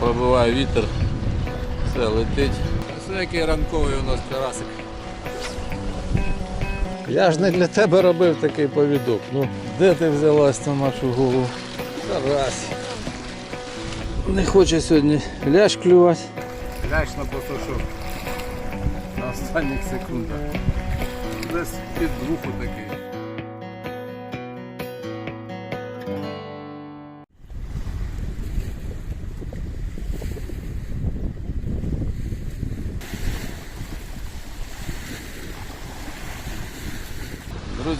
Пробиває вітер, все летить. Все який ранковий у нас карасик. Я ж не для тебе робив такий повідок. Ну, де ти взялась на нашу голову? Карась. Не хоче сьогодні лящ клювати. Лячно просто що на останніх секундах. Десь під двуху такий.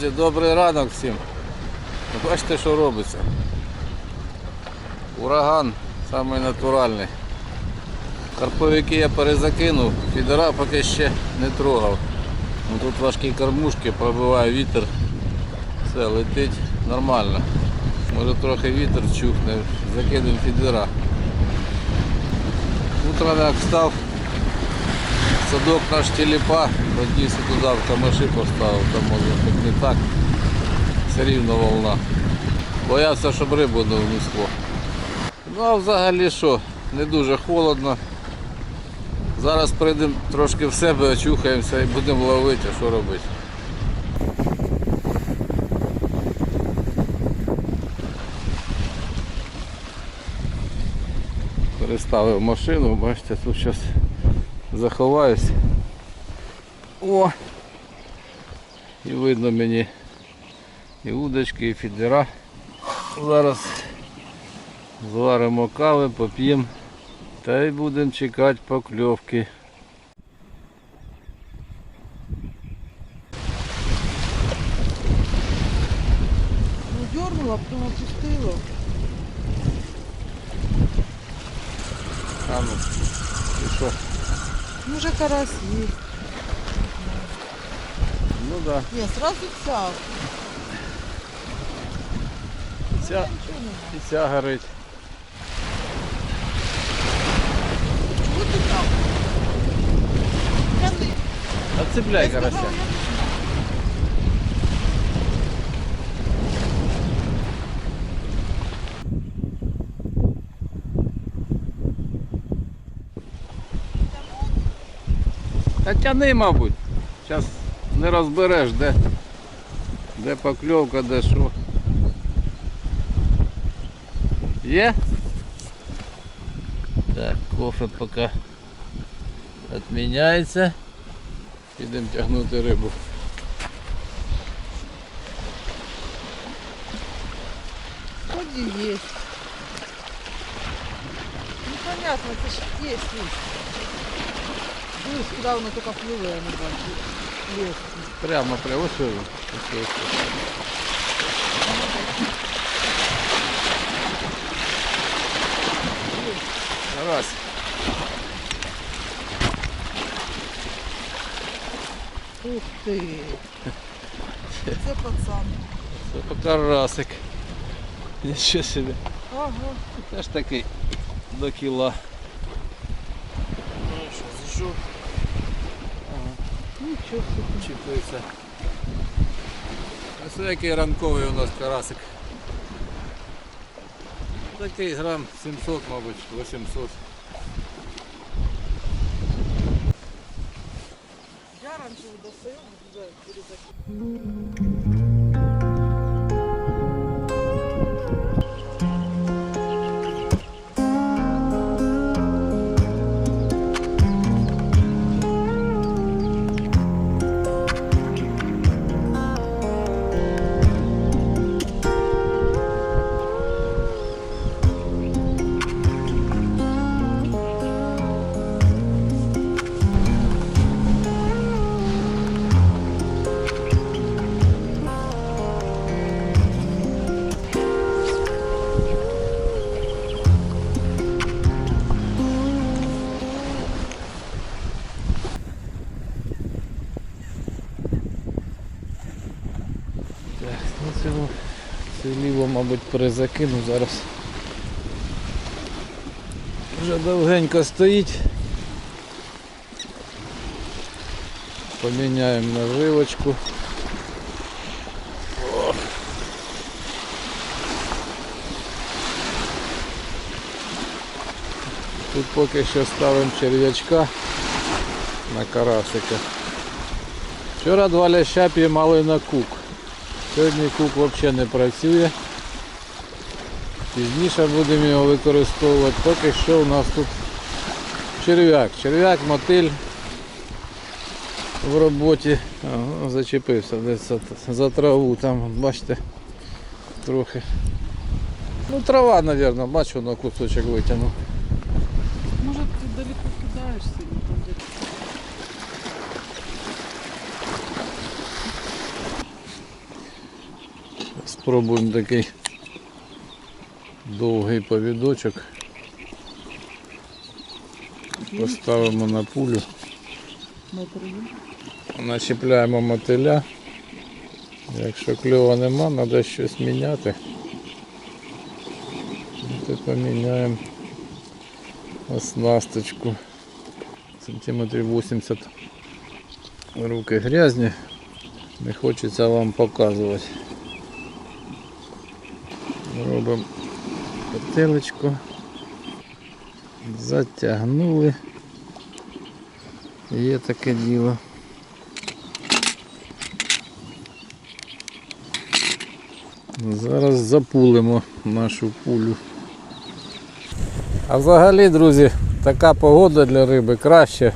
Друзі, добрий ранок всім. Бачите, що робиться. Ураган самий натуральний. Карповики я перезакинув, фідера поки ще не трогав. Ну, тут важкі кормушки, пробиває вітер, все летить нормально. Може трохи вітер чухне, закинемо фідера. Утром як встав, садок наш телепа, одніс туди камиші поставив, там може хоч не так, все рівно волна. Боявся, щоб рибу не внесло. Ну а взагалі що, не дуже холодно. Зараз прийдемо трошки в себе, очухаємося і будемо ловити, що робити. Переставив машину, бачите, тут зараз заховаюсь. О! І видно мені і удочки, і фідера. Зараз зваримо кави, поп'ємо. Та й будемо чекати покльовки. Ну, дернула, потом опустила. А ну, і що? Ну, уже карась есть. Ну да. Не, сразу цял. І ця, і ця горить. Чего ты там? Тяни. Отцепляй Я сказала, карася. я не- Та тяни, мабуть. Зараз не розбереш, де, де покльовка, де що. Є? Так, кофе поки відміняється. Підемо тягнути рибу. Вроде есть. Ну, понятно, это ж есть, есть. Ну, куда оно только плыве, я не бачу. Прямо прямо ось. Ось ось ось. Раз. Ух ты. Це пацан. Це покарасик. Нічого собі. Ага. Теж такий до кіла. Ну що, зійшов, Ничего себе. чіпився. Ось який ранковий у нас карасик. Такий грам 700, мабуть, 800. Я раньше достаю, да, перезакину зараз. Вже довгенько стоїть. Поміняємо наживочку. Тут поки що ставимо черв'ячка на карасика. Вчора два ляща піймали на кук. Сьогодні кук взагалі не працює. Пізніше будемо його використовувати. Поки що у нас тут черв'як. Черв'як, мотиль в роботі. Ага, зачепився десь за, за траву. Там, бачите, трохи. Ну трава, мабуть, бачу, на кусочок витягнув. Може ти далеко кидаєш сильно там де. Спробуємо такий довгий повідочок. Поставимо на пулю. Начіпляємо мотиля. Якщо кльова нема, треба щось міняти. І поміняємо оснасточку. Сантиметрів 80 руки грязні. Не хочеться вам показувати. Робимо петелечку. Затягнули. Є таке діло. Зараз запулимо нашу пулю. А взагалі, друзі, така погода для риби краще,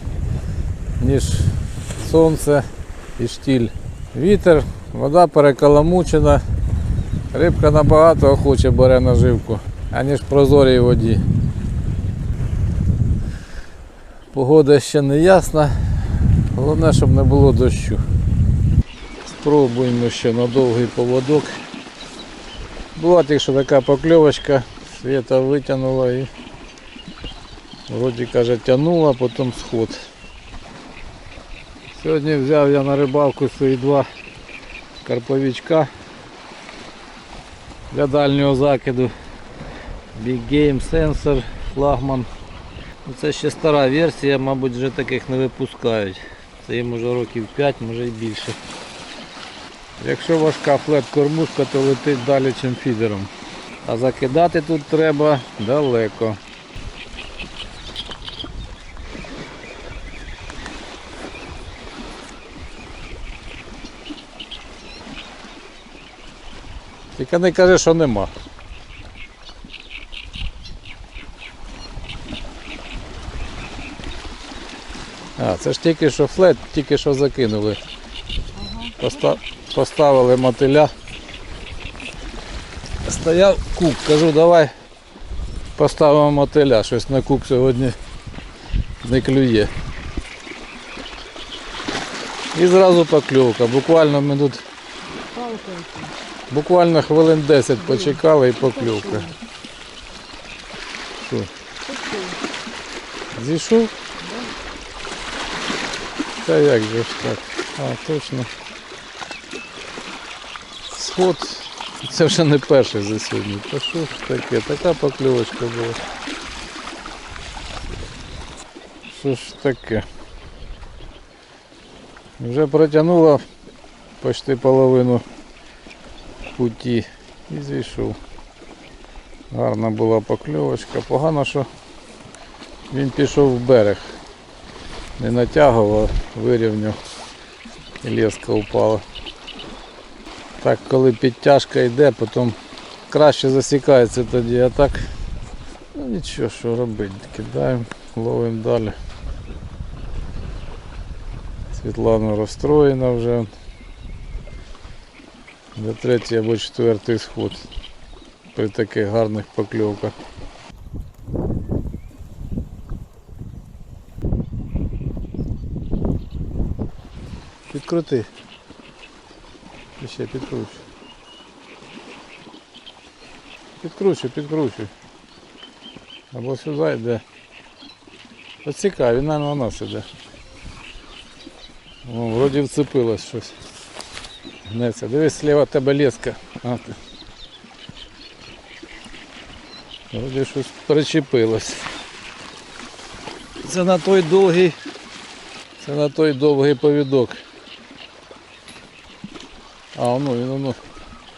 ніж сонце і штіль. Вітер, вода перекаламучена, рибка набагато охоче бере наживку, аніж прозорій воді. Погода ще не ясна, головне, щоб не було дощу. Спробуємо ще на довгий поводок. Була тільки що така покльовочка, світа витягнула і вроді каже тягнула, потім сход. Сьогодні взяв я на рибалку свої два карповичка для дальнього закиду. Big Game Sensor, флагман. Ну, Це ще стара версія, мабуть, вже таких не випускають. Це їм уже років 5, може і більше. Якщо важка флет-кормушка, то летить далі, ніж фідером. А закидати тут треба далеко. Тільки не кажи, що нема. Це ж тільки що флет, тільки що закинули. Поста- Поставили мотиля. Стояв кук, кажу, давай поставимо мотиля, щось на кук сьогодні не клює. І зразу покльовка. Буквально ми тут буквально хвилин 10 почекали і покльовка. Зійшов? Та як же ж так? А, точно. Сход. Це вже не перший за сьогодні. Та що ж таке? Така покльовочка була. Що ж таке? Вже протягнула почти половину путі і зійшов. Гарна була покльовочка. Погано, що він пішов в берег. Не натягував, вирівняв і леска упала. Так, коли підтяжка йде, потім краще засікається тоді, а так ну нічого, що робити, кидаємо, ловимо далі. Світлана розстроєна вже. До третій або четвертий сход при таких гарних покльовках. Підкрути. І ще підкручуй. Підкручуй, підкручуй. Або сюди йде. Оцікай, він на нас іде. О, вроді вцепилось щось. Гнеться. Дивись, сліва тебе леска. А, ти. Вроді щось причепилось. Це на той довгий. Це на той довгий повідок. А, ну, ну, ну.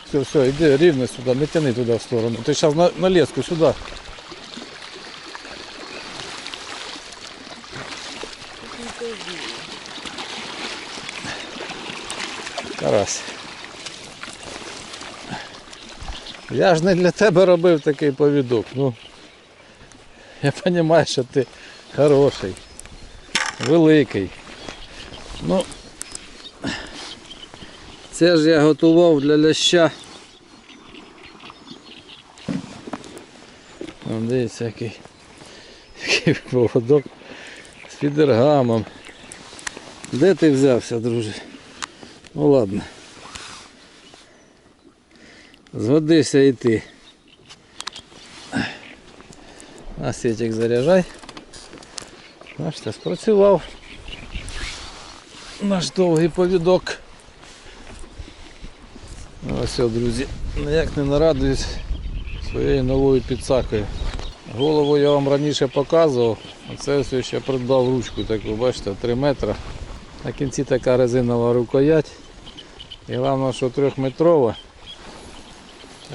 Все, все, іди рівно сюди, не тяни туди в сторону. Ти зараз на, на леску было. Карась. Я ж не для тебе робив такий повідок. Ну, я розумію, що ти хороший, великий. Ну, це ж я готував для ляща. Вон, Дивіться, який, поводок з фідергамом. Де ти взявся, друже? Ну ладно. Згодився і ти. А сітик заряджай. Бачите, спрацював наш довгий повідок. Ну, все, друзі, ніяк не нарадуюсь своєю новою підсакою. Голову я вам раніше показував, а це ось ще придбав ручку таку, бачите, 3 метри. На кінці така резинова рукоять. І головне, що трьохметрова.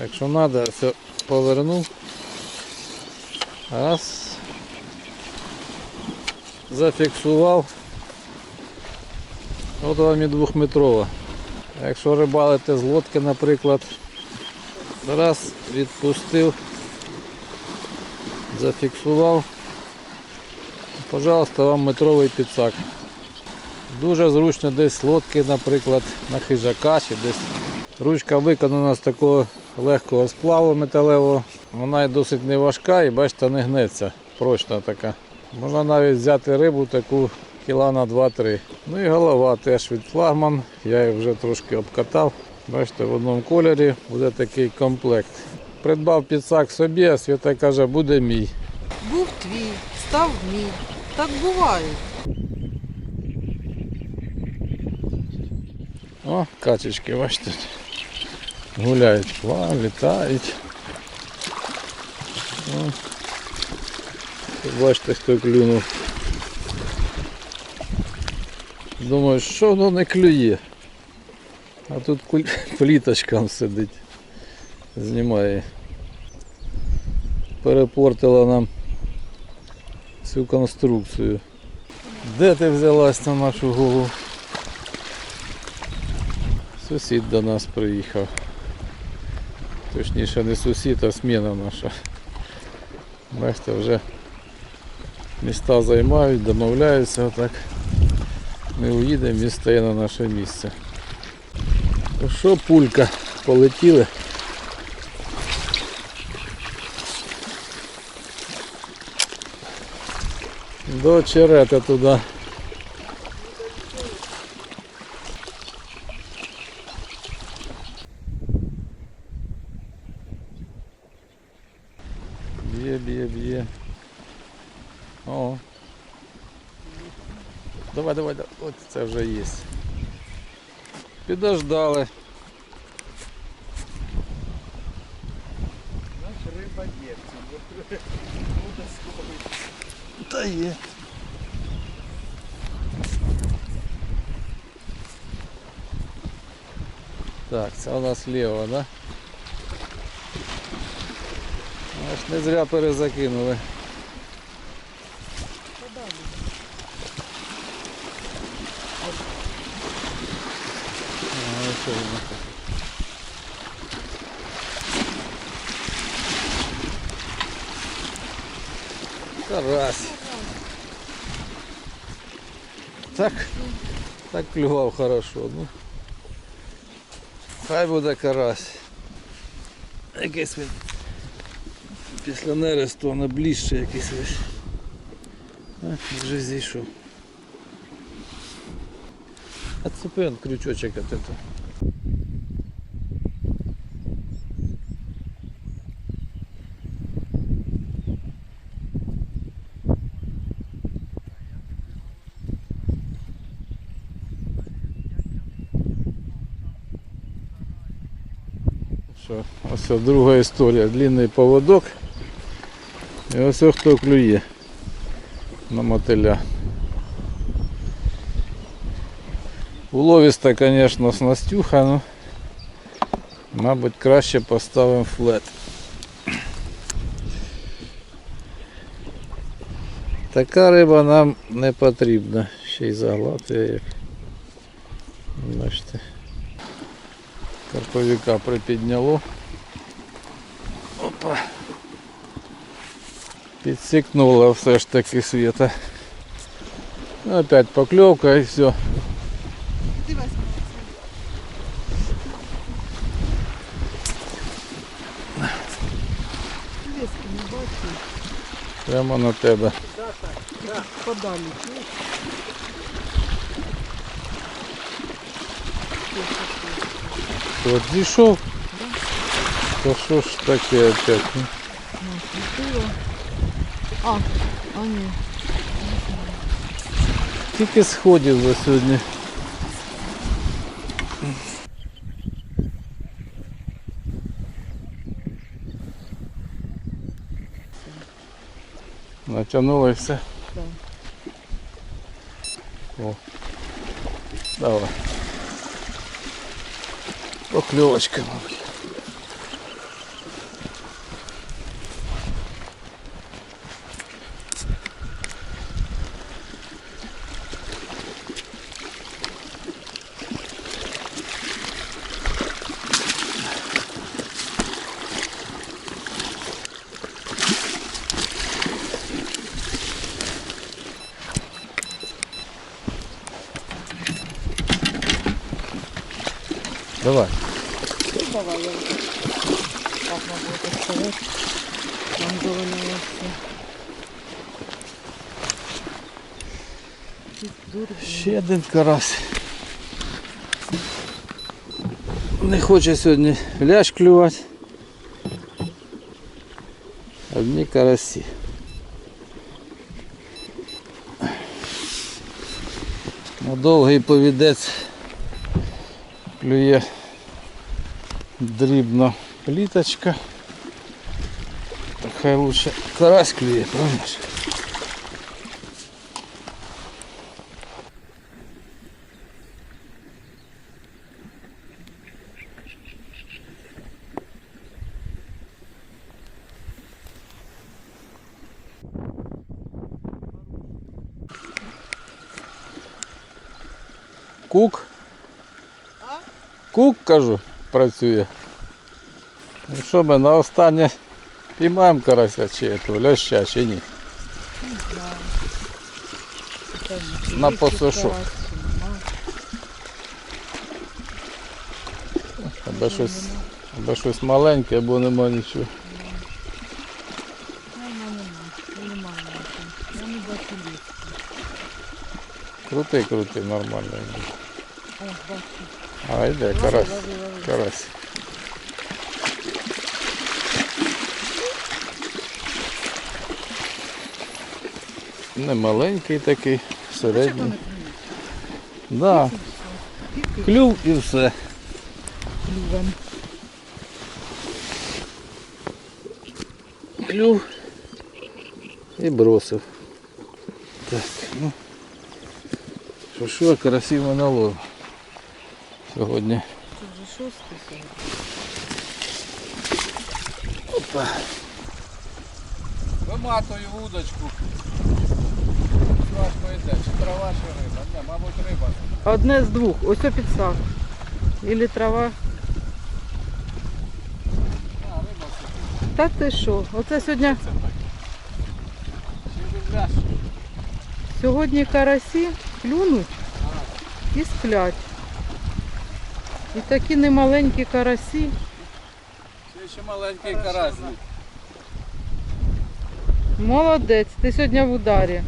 Якщо треба, все повернув. Раз. Зафіксував. От вам і двохметрова. Якщо рибалите з лодки, наприклад, раз, відпустив, зафіксував. Пожалуйста, вам метровий підсак. Дуже зручно десь лодки, наприклад, на хижака чи десь. Ручка виконана з такого легкого сплаву металевого. Вона і досить не важка і бачите, не гнеться. Прочна така. Можна навіть взяти рибу таку кіла на 2-3. Ну і голова теж від флагман. Я її вже трошки обкатав. Бачите, в одному кольорі буде такий комплект. Придбав підсак собі, а Свята каже, буде мій. Був твій, став мій. Так буває. О, качечки, бачите, гуляють, плавають, літають. О, бачите, хто клюнув. Думаю, що воно не клює. А тут куль- пліточка сидить. Знімає. Перепортила нам всю конструкцію. Де ти взялась на нашу голову? Сусід до нас приїхав. Точніше не сусід, а сміна наша. Бачите, вже міста займають, домовляються отак. Ми уїдемо, він стає на наше місце. Ну що, пулька, полетіли. До черета туди. Підождали. Та є. Так, це у нас ліво, да? Аж не зря перезакинули. Клював хорошо. Ну. Хай буде карась. Якийсь він після нересту на ближче якийсь весь. А, вже зійшов. Отцепи он крючочек от этого. О, друга історія. Длинний поводок. І ось хто клює на мотиля. Уловиста, звісно, снастюха, ну мабуть краще поставимо флет. Така риба нам не потрібна. Ще й заглатує як. Бачите. Карповика припідняло. Підсікнуло все ж таки світа. Ну, Опять покльовка і все. Ти возьми. Лески не бачу. Прямо на тебе. Подалі. чуєш? От зійшов. То що ж таке опять? А, а ні. Тільки сходів за сьогодні. Натягнуло і все. Да. О. Давай. Покльовочка, мабуть. Давай. Давай, я вже. Так, это сказать. Там завалилося. Дуже Ще один карась. Не хоче сьогодні лящ клювати. Одні карасі. Довгий повідець клює дрібна пліточка. Так хай лучше карась клює, правильно? ж? Кук. А? Кук, кажу, Працює. Ну що ми на останнє піймаємо карася чи то, ляща, чи ні? На посушу. Або щось, або щось маленьке, або нема нічого. Крутий, крутий, нормально. йде. О, бачу. А йде карась. Карась. Не маленький такий, середній. Да. Клюв і все. клювем? Клюв і бросив. Так, ну. Карасів ми наловив. Сьогодні. Це вже шостий. Опа. Виматую вудочку. Що аж поїде, чи трава, чи риба? Ні, мабуть риба. Одне з двох. Ось о підсак. Ілі трава. А, риба Та ти що? Оце сьогодні, сьогодні карасі клюнуть і сплять. І такі немаленькі карасі. Це ще маленький карась. Молодець, ти сьогодні в ударі.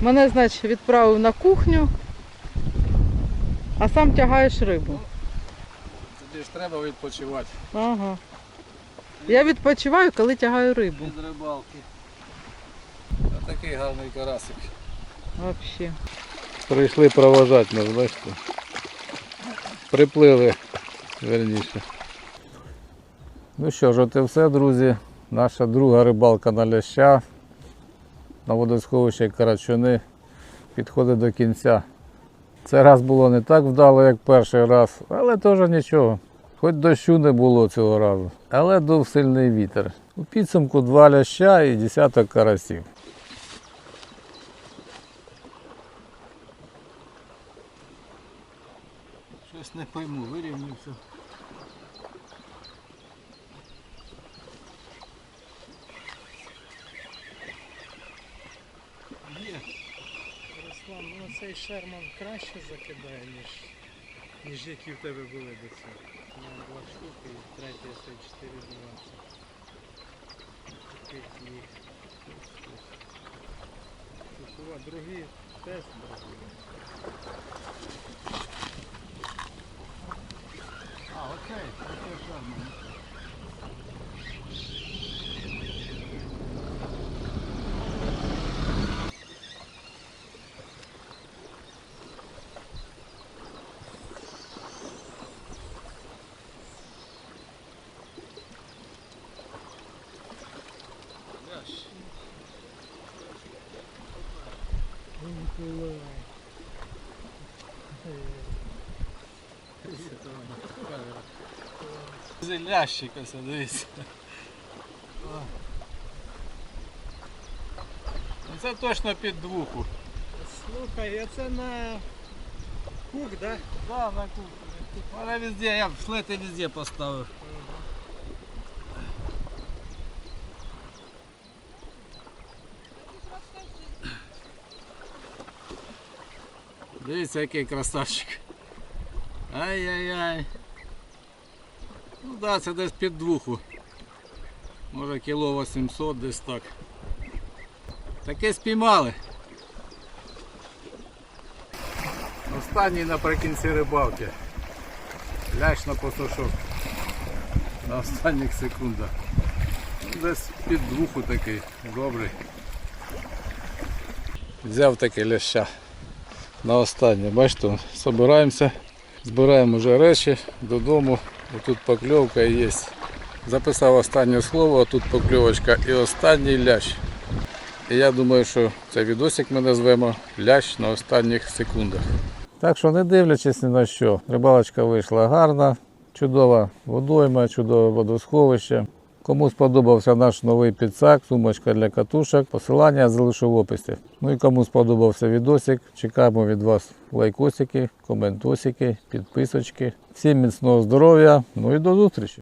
Мене, значить, відправив на кухню, а сам тягаєш рибу. Тобі ж треба відпочивати Ага. Я відпочиваю, коли тягаю рибу. від рибалки. Такий гарний карасик. Взагалі. Прийшли проважати нас, бачите. Приплили, верніше. Ну що ж, от і все, друзі. Наша друга рибалка на ляща на водосховищі Карачуни підходить до кінця. Цей раз було не так вдало, як перший раз, але теж нічого. Хоч дощу не було цього разу. Але дув сильний вітер. У підсумку два ляща і десяток карасів. Щось не пойму, вирівнявся. Є. Руслан, ну цей Шерман краще закидає, ніж, ніж які в тебе були до цього. У мене два штуки і третя це 4,20. Таких їх. Другі теж другі. Oh, okay. Лящик ось, дивіться. Ну, Це точно під двуху. Слухай, а це на кук, да? Да, на кухні. Вона везде, я флети везде поставив. Дивіться, який красавчик. Ай-яй-яй. Да, це десь під двуху. Може кіло 800 десь так. Таке спіймали. Останній наприкінці рибалки. Лящ на посушок. На останніх секундах. Десь під двуху такий, добрий. Взяв таке ляща на останнє. Бачите, збираємося, збираємо вже речі додому. Тут покльовка є. Записав останнє слово, тут покльовочка і останній лящ. І я думаю, що цей відосик ми назвемо лящ на останніх секундах. Так що, не дивлячись ні на що, рибалочка вийшла гарна, чудова водойма, чудове водосховище. Кому сподобався наш новий підсак, сумочка для катушок, посилання залишу в описі. Ну і кому сподобався відосик, чекаємо від вас лайкосики, коментосики, підписочки. Всім міцного здоров'я, ну і до зустрічі!